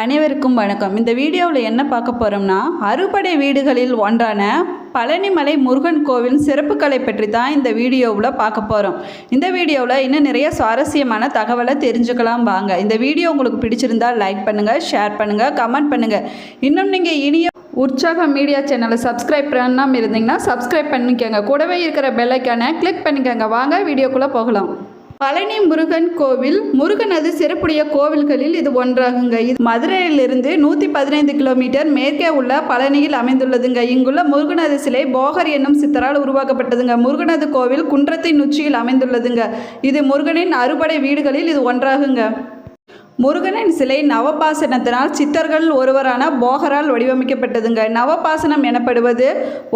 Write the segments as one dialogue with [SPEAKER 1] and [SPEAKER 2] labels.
[SPEAKER 1] அனைவருக்கும் வணக்கம். இந்த வீடியோவில் என்ன பார்க்க போகிறோம்னா அறுபடை வீடுகளில் ஒன்றான பழனிமலை முருகன் கோவில் சிறப்புகளை பற்றி தான் இந்த வீடியோவில் பார்க்க போகிறோம் இந்த வீடியோவில் இன்னும் நிறைய சுவாரஸ்யமான தகவலை தெரிஞ்சுக்கலாம் வாங்க. இந்த வீடியோ உங்களுக்கு பிடிச்சிருந்தால் லைக் பண்ணுங்கள் ஷேர் பண்ணுங்கள் கமெண்ட் பண்ணுங்கள் இன்னும் நீங்கள் இனிய உற்சாக மீடியா சேனலை சப்ஸ்கிரைப் பண்ணாமல் இருந்தீங்கன்னா சப்ஸ்கிரைப் பண்ணிக்கோங்க. கூடவே இருக்கிற பெல்லைக்கான கிளிக் பண்ணிக்கோங்க. வாங்க வீடியோக்குள்ளே போகலாம். பழனி முருகன் கோவில் முருகனது சிறப்புடைய கோவில்களில் இது ஒன்றாகுங்க. இது மதுரையிலிருந்து நூற்றி பதினைந்து கிலோமீட்டர் மேற்கே உள்ள பழனியில் அமைந்துள்ளதுங்க. இங்குள்ள முருகனது சிலை போகர் என்னும் சித்தரால் உருவாக்கப்பட்டதுங்க. முருகனது கோவில் குன்றத்தின் உச்சியில் அமைந்துள்ளதுங்க. இது முருகனின் அறுபடை வீடுகளில் இது ஒன்றாகுங்க. முருகனின் சிலை நவபாசனத்தினால் சித்தர்கள் ஒருவரான போகரால் வடிவமைக்கப்பட்டதுங்க. நவபாசனம் எனப்படுவது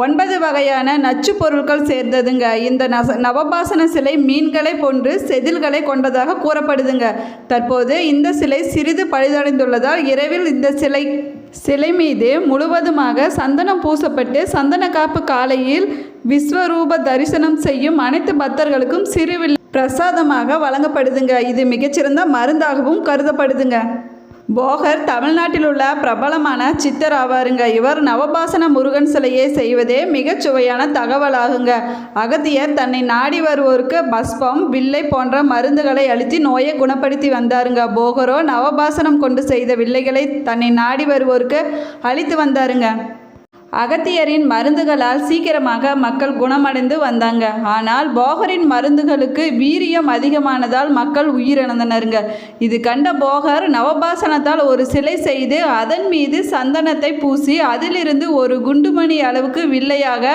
[SPEAKER 1] ஒன்பது வகையான நச்சு பொருட்கள் சேர்ந்ததுங்க. இந்த நச நவபாசன சிலை மீன்களை போன்று செதில்களை கொண்டதாக கூறப்படுதுங்க. தற்போது இந்த சிலை சிறிது பழுதடைந்துள்ளதால் இரவில் இந்த சிலை சிலை மீது முழுவதுமாக சந்தனம் பூசப்பட்டு சந்தன காப்பு காலையில் விஸ்வரூப தரிசனம் செய்யும் அனைத்து பக்தர்களுக்கும் சிறுவில் பிரசாதமாக வழங்கப்படுதுங்க. இது மிகச்சிறந்த மருந்தாகவும் கருதப்படுதுங்க. போகர் தமிழ்நாட்டில் உள்ள பிரபலமான சித்தர் ஆவாருங்க. இவர் நவபாசன முருகன் சிலையை செய்வதே மிகச் சுவையான தகவலாகுங்க. அகத்தியர் தன்னை நாடி வருவோருக்கு பஸ்பம் வில்லை போன்ற மருந்துகளை அளித்து நோயை குணப்படுத்தி வந்தாருங்க. போகரோ நவபாசனம் கொண்டு செய்த வில்லைகளை தன்னை நாடி வருவோருக்கு அளித்து வந்தாருங்க. அகத்தியரின் மருந்துகளால் சீக்கிரமாக மக்கள் குணமடைந்து வந்தாங்க. ஆனால் போகரின் மருந்துகளுக்கு வீரியம் அதிகமானதால் மக்கள் உயிரிழந்தனருங்க. இது கண்ட போகர் நவபாசனத்தால் ஒரு சிலை செய்து அதன் மீது சந்தனத்தை பூசி அதிலிருந்து ஒரு குண்டுமணி அளவுக்கு வில்லையாக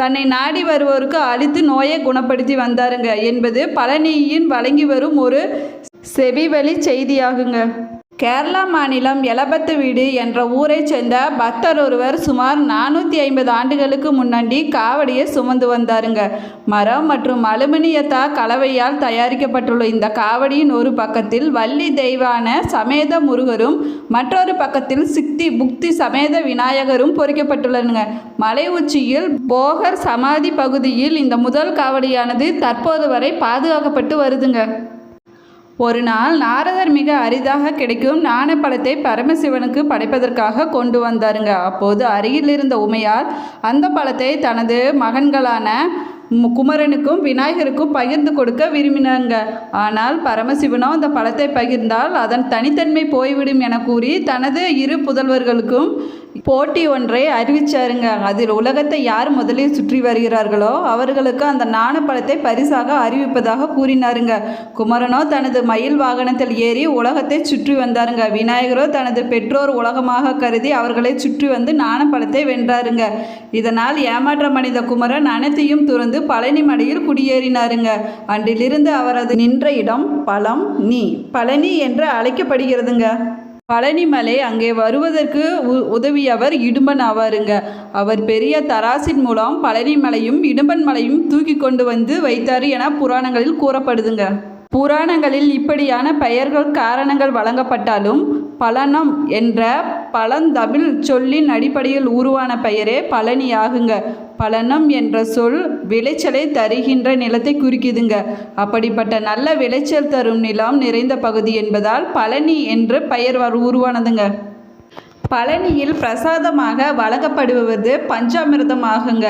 [SPEAKER 1] தன்னை நாடி வருவோருக்கு அளித்து நோயை குணப்படுத்தி வந்தாருங்க. என்பது பழனியின் வழங்கி வரும் ஒரு செவிவழி செய்தியாகுங்க. கேரளா மாநிலம் எலபத்து வீடு என்ற ஊரைச் சேர்ந்த பக்தர் ஒருவர் சுமார் நானூற்றி ஐம்பது ஆண்டுகளுக்கு முன்னாடி காவடியை சுமந்து வந்தாருங்க. மரம் மற்றும் அலுமினியத்தா கலவையால் தயாரிக்கப்பட்டுள்ள இந்த காவடியின் ஒரு பக்கத்தில் வள்ளி தெய்வான சமேத முருகரும் மற்றொரு பக்கத்தில் சிக்தி புக்தி சமேத விநாயகரும் பொறிக்கப்பட்டுள்ளனுங்க. மலை உச்சியில் போகர் சமாதி பகுதியில் இந்த முதல் காவடியானது தற்போது வரை பாதுகாக்கப்பட்டு வருதுங்க. ஒரு நாள் நாரதர் மிக அரிதாக கிடைக்கும் ஞானப்பழத்தை பரமசிவனுக்கு படைப்பதற்காக கொண்டு வந்தாருங்க. அப்போது அருகில் இருந்த உமையால் அந்த பழத்தை தனது மகன்களான குமரனுக்கும் விநாயகருக்கும் பகிர்ந்து கொடுக்க விரும்பினாங்க. ஆனால் பரமசிவனோ அந்த பழத்தை பகிர்ந்தால் அதன் தனித்தன்மை போய்விடும் என கூறி தனது இரு புதல்வர்களுக்கும் போட்டி ஒன்றை அறிவிச்சாருங்க. அதில் உலகத்தை யார் முதலில் சுற்றி வருகிறார்களோ அவர்களுக்கு அந்த நாணப்பழத்தை பரிசாக அறிவிப்பதாக கூறினாருங்க. குமரனோ தனது மயில் வாகனத்தில் ஏறி உலகத்தை சுற்றி வந்தாருங்க. விநாயகரோ தனது பெற்றோர் உலகமாக கருதி அவர்களை சுற்றி வந்து நாணப்பழத்தை வென்றாருங்க. இதனால் ஏமாற்றமடைந்த குமரன் அனைத்தையும் துறந்து பழனி மடையில் குடியேறினாருங்க. அன்றிலிருந்து அவரது நின்ற இடம் பழம் நீ. பழனி என்று அழைக்கப்படுகிறதுங்க. பழனிமலை அங்கே வருவதற்கு உ- உதவியவர் இடும்பன் ஆவாருங்க. அவர் பெரிய தராசின் மூலம் பழனிமலையும் இடும்பன் மலையும் தூக்கி கொண்டு வந்து வைத்தார் என புராணங்களில் கூறப்படுதுங்க. புராணங்களில் இப்படியான பெயர்கள் காரணங்கள் வழங்கப்பட்டாலும் பழனம் என்ற பழந்தமிழ் சொல்லின் அடிப்படையில் உருவான பெயரே பழனி ஆகுங்க பழனம் என்ற சொல் விளைச்சலை தருகின்ற நிலத்தை குறிக்குதுங்க. அப்படிப்பட்ட நல்ல விளைச்சல் தரும் நிலம் நிறைந்த பகுதி என்பதால் பழனி என்று பெயர் உருவானதுங்க. பழனியில் பிரசாதமாக வழங்கப்படுவது பஞ்சாமிர்தம் ஆகுங்க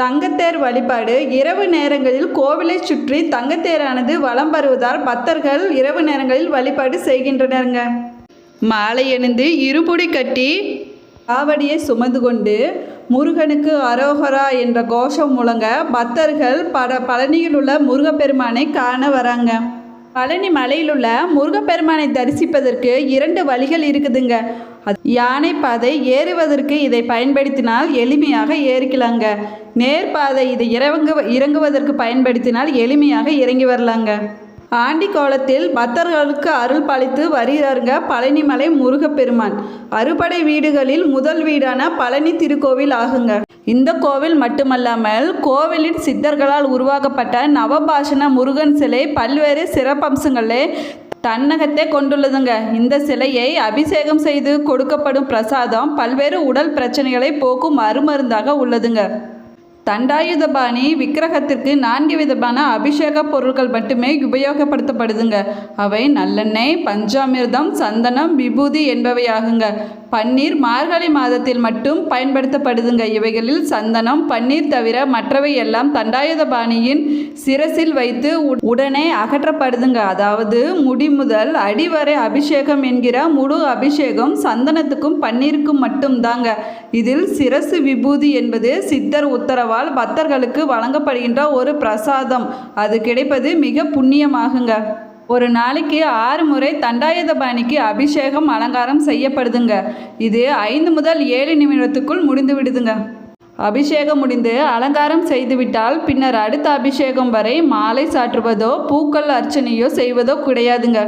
[SPEAKER 1] தங்கத்தேர் வழிபாடு இரவு நேரங்களில் கோவிலை சுற்றி தங்கத்தேரானது வலம் வருவதால் பக்தர்கள் இரவு நேரங்களில் வழிபாடு செய்கின்றனருங்க. மாலை அணிந்து இருபுடி கட்டி காவடியை சுமந்து கொண்டு முருகனுக்கு அரோகரா என்ற கோஷம் முழங்க பக்தர்கள் பட பழனியில் உள்ள முருகப்பெருமானை காண வராங்க. பழனி மலையிலுள்ள முருகப்பெருமானை தரிசிப்பதற்கு இரண்டு வழிகள் இருக்குதுங்க. அது யானை பாதை ஏறுவதற்கு இதை பயன்படுத்தினால் எளிமையாக ஏறிக்கலாங்க. நேர்பாதை இதை இறங்கு இறங்குவதற்கு பயன்படுத்தினால் எளிமையாக இறங்கி வரலாங்க. ஆண்டி கோலத்தில் பக்தர்களுக்கு அருள் பாலித்து வருகிறாருங்க பழனிமலை முருகப்பெருமான். அறுபடை வீடுகளில் முதல் வீடான பழனி திருக்கோவில் ஆகுங்க. இந்த கோவில் மட்டுமல்லாமல் கோவிலின் சித்தர்களால் உருவாக்கப்பட்ட நவபாஷண முருகன் சிலை பல்வேறு சிறப்பம்சங்களே தன்னகத்தை கொண்டுள்ளதுங்க. இந்த சிலையை அபிஷேகம் செய்து கொடுக்கப்படும் பிரசாதம் பல்வேறு உடல் பிரச்சனைகளை போக்கும் அருமருந்தாக உள்ளதுங்க. தண்டாயுதபாணி விக்கிரகத்திற்கு நான்கு விதமான அபிஷேக பொருட்கள் மட்டுமே உபயோகப்படுத்தப்படுதுங்க. அவை நல்லெண்ணெய் பஞ்சாமிர்தம் சந்தனம் விபூதி என்பவையாகுங்க. பன்னீர் மார்கழி மாதத்தில் மட்டும் பயன்படுத்தப்படுதுங்க. இவைகளில் சந்தனம் பன்னீர் தவிர மற்றவை எல்லாம் தண்டாயுதபாணியின் சிரசில் வைத்து உடனே அகற்றப்படுதுங்க. அதாவது முடி முதல் அடிவரை அபிஷேகம் என்கிற முழு அபிஷேகம் சந்தனத்துக்கும் பன்னீருக்கும் மட்டும்தாங்க. இதில் சிரசு விபூதி என்பது சித்தர் உத்தரவால் பக்தர்களுக்கு வழங்கப்படுகின்ற ஒரு பிரசாதம். அது கிடைப்பது மிக புண்ணியமாகுங்க. ஒரு நாளைக்கு ஆறு முறை தண்டாயுதபாணிக்கு அபிஷேகம் அலங்காரம் செய்யப்படுதுங்க. இது ஐந்து முதல் ஏழு நிமிடத்துக்குள் முடிந்து விடுதுங்க. அபிஷேகம் முடிந்து அலங்காரம் செய்துவிட்டால் பின்னர் அடுத்த அபிஷேகம் வரை மாலை சாற்றுவதோ பூக்கள் அர்ச்சனையோ செய்வதோ கிடையாதுங்க.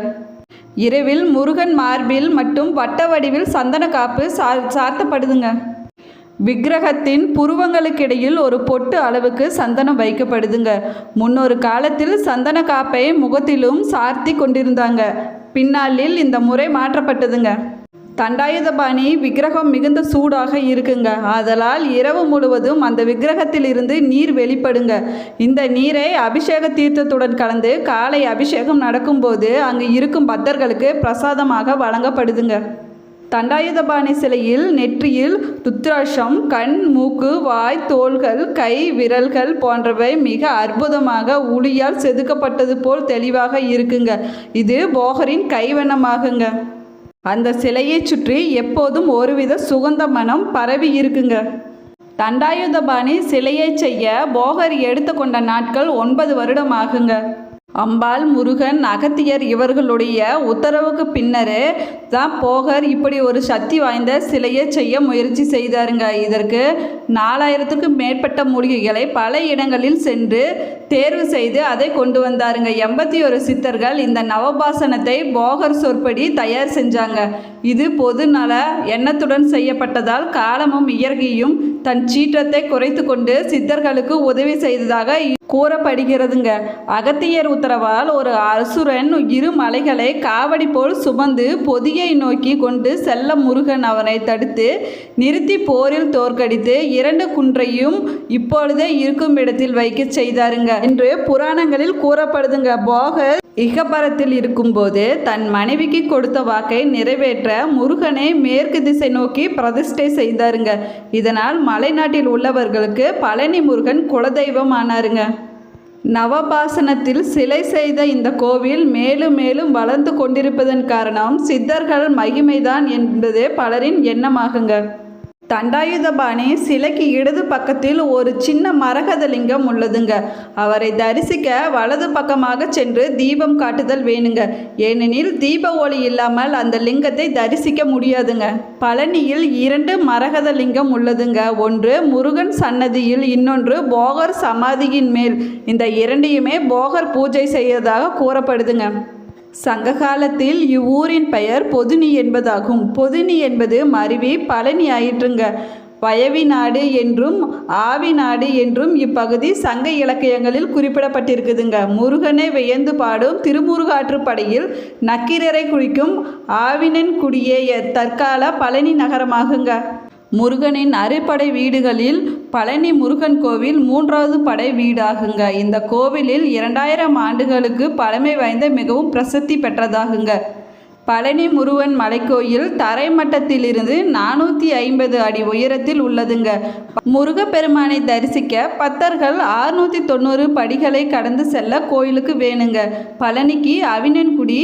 [SPEAKER 1] இரவில் முருகன் மார்பில் மற்றும் வட்ட வடிவில் சந்தன காப்பு சா சாத்தப்படுதுங்க. விக்கிரகத்தின் புருவங்களுக்கிடையில் ஒரு பொட்டு அளவுக்கு சந்தனம் வைக்கப்படுதுங்க. முன்னொரு காலத்தில் சந்தன காப்பை முகத்திலும் சார்த்தி கொண்டிருந்தாங்க. பின்னாளில் இந்த முறை மாற்றப்பட்டதுங்க. தண்டாயுதபாணி விக்கிரகம் மிகுந்த சூடாக இருக்குங்க. ஆதலால் இரவு முழுவதும் அந்த விக்கிரகத்திலிருந்து நீர் வெளிப்படுங்க. இந்த நீரை அபிஷேக தீர்த்தத்துடன் கலந்து காலை அபிஷேகம் நடக்கும்போது அங்கு இருக்கும் பக்தர்களுக்கு பிரசாதமாக வழங்கப்படுதுங்க. தண்டாயுதபாணி சிலையில் நெற்றியில் ருத்ராட்சம் கண் மூக்கு வாய் தோள்கள் கை விரல்கள் போன்றவை மிக அற்புதமாக உளியால் செதுக்கப்பட்டது போல் தெளிவாக இருக்குங்க. இது போகரின் கைவண்ணமாகுங்க. அந்த சிலையை சுற்றி எப்போதும் ஒருவித சுகந்த மனம் பரவி இருக்குங்க. தண்டாயுதபாணி சிலையை செய்ய போகர் எடுத்துக்கொண்ட நாட்கள் ஒன்பது வருடம் ஆகுங்க அம்பாள் முருகன் அகத்தியர் இவர்களுடைய உத்தரவுக்கு பின்னரே தான் போகர் இப்படி ஒரு சக்தி வாய்ந்த சிலையை செய்ய முயற்சி செய்தாருங்க. இதற்கு நாலாயிரத்துக்கும் மேற்பட்ட மூலிகைகளை பல இடங்களில் சென்று தேர்வு செய்து அதை கொண்டு வந்தாருங்க. எண்பத்தி ஒரு சித்தர்கள் இந்த நவபாசனத்தை போகர் சொற்படி தயார் செஞ்சாங்க. இது பொதுநல எண்ணத்துடன் செய்யப்பட்டதால் காலமும் இயற்கையும் தன் சீற்றத்தை குறைத்து கொண்டு சித்தர்களுக்கு உதவி செய்ததாக கூறப்படுகிறதுங்க. அகத்தியர் உத்தரவால் ஒரு அசுரன் இரு மலைகளை காவடி போல் சுமந்து பொதியை நோக்கி கொண்டு செல்ல முருகன் அவனை தடுத்து நிறுத்தி போரில் தோற்கடித்து இரண்டு குன்றையும் இப்பொழுதே இருக்கும் இடத்தில் வைக்க செய்தாருங்க. என்று புராணங்களில் கூறப்படுதுங்க. போகர் இகபரத்தில் இருக்கும்போது தன் மனைவிக்கு கொடுத்த வாக்கை நிறைவேற்ற முருகனை மேற்கு திசை நோக்கி பிரதிஷ்டை செய்தாருங்க. இதனால் மலைநாட்டில் உள்ளவர்களுக்கு பழனி முருகன் குலதெய்வம் ஆனாருங்க. நவபாசனத்தில் சிலை செய்த இந்த கோவில் மேலும் மேலும் வளர்ந்து கொண்டிருப்பதன் காரணம் சித்தர்கள் மகிமைதான் என்பதே பலரின் எண்ணமாகுங்க. தண்டாயுதபாணி சிலைக்கு இடது பக்கத்தில் ஒரு சின்ன மரகத லிங்கம் உள்ளதுங்க. அவரை தரிசிக்க வலது பக்கமாக சென்று தீபம் காட்டுதல் வேணுங்க. ஏனெனில் தீப ஒளி இல்லாமல் அந்த லிங்கத்தை தரிசிக்க முடியாதுங்க. பழனியில் இரண்டு மரகத லிங்கம் உள்ளதுங்க. ஒன்று முருகன் சன்னதியில் இன்னொன்று போகர் சமாதியின் மேல். இந்த இரண்டையுமே போகர் பூஜை செய்யறதாக கூறப்படுதுங்க. சங்க காலத்தில் இவ்வூரின் பெயர் பொதுனி என்பதாகும். பொதுனி என்பது மருவி பழனி ஆயிற்றுங்க. வயவி நாடு என்றும் ஆவி நாடு என்றும் இப்பகுதி சங்க இலக்கியங்களில் குறிப்பிடப்பட்டிருக்குதுங்க. முருகனை வியந்து பாடும் திருமுருகாற்றுப்படையில் நக்கீரரை குறிக்கும் ஆவினன் குடியே தற்கால பழனி நகரமாகுங்க. முருகனின் அறுபடை வீடுகளில் பழனி முருகன் கோவில் மூன்றாவது படை வீடாகுங்க. இந்த கோவிலில் இரண்டாயிரம் ஆண்டுகளுக்கு பழமை வாய்ந்த மிகவும் பிரசித்தி பெற்றதாகுங்க. பழனி முருகன் மலைக்கோயில் தரைமட்டத்திலிருந்து நானூற்றி ஐம்பது அடி உயரத்தில் உள்ளதுங்க. முருகப்பெருமானை தரிசிக்க பக்தர்கள் ஆறுநூற்றி தொண்ணூறு படிகளை கடந்து செல்ல கோயிலுக்கு வேணுங்க. பழனிக்கு அவினன்குடி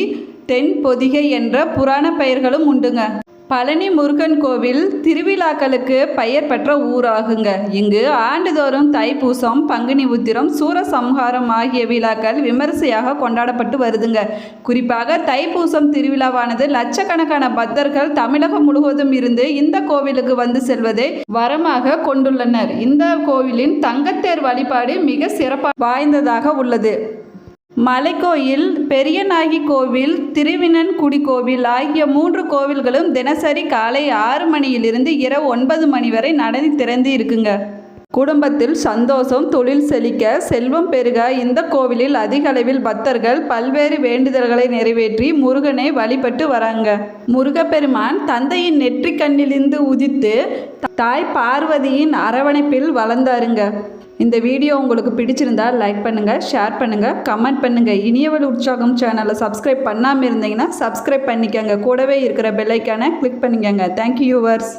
[SPEAKER 1] தென் பொதிகை என்ற புராண பெயர்களும் உண்டுங்க. பழனி முருகன் கோவில் திருவிழாக்களுக்கு பெயர் பெற்ற ஊராகுங்க. இங்கு ஆண்டுதோறும் தைப்பூசம் பங்குனி உத்திரம் சூரசம்ஹாரம் ஆகிய விழாக்கள் விமரிசையாக கொண்டாடப்பட்டு வருதுங்க. குறிப்பாக தைப்பூசம் திருவிழாவானது லட்சக்கணக்கான பக்தர்கள் தமிழகம் முழுவதும் இருந்து இந்த கோவிலுக்கு வந்து செல்வதை வரமாக கொண்டுள்ளனர். இந்த கோவிலின் தங்கத்தேர் வழிபாடு மிக சிறப்பாக வாய்ந்ததாக உள்ளது. மலைக்கோயில் பெரியநாயகி கோவில் திருவினன்குடி கோவில் ஆகிய மூன்று கோவில்களும் தினசரி காலை ஆறு மணியிலிருந்து இரவு ஒன்பது மணி வரை நடந்து திறந்து இருக்குங்க. குடும்பத்தில் சந்தோஷம் தொழில் செழிக்க செல்வம் பெருக இந்த கோவிலில் அதிக அளவில் பக்தர்கள் பல்வேறு வேண்டுதல்களை நிறைவேற்றி முருகனை வழிபட்டு வராங்க. முருகப்பெருமான் தந்தையின் நெற்றிக்கண்ணிலிருந்து உதித்து தாய் பார்வதியின் அரவணைப்பில் வளர்ந்தாருங்க. இந்த வீடியோ உங்களுக்கு பிடிச்சிருந்தா லைக் பண்ணுங்கள் ஷேர் பண்ணுங்கள் கமெண்ட் பண்ணுங்கள் இனியவள் உற்சாகம் சேனலை சப்ஸ்கிரைப் பண்ணாமல் இருந்தீங்கன்னா சப்ஸ்கிரைப் பண்ணிக்கோங்க. கூடவே இருக்கிற பெல்லைக்கான கிளிக் பண்ணிக்கோங்க. Thank you viewers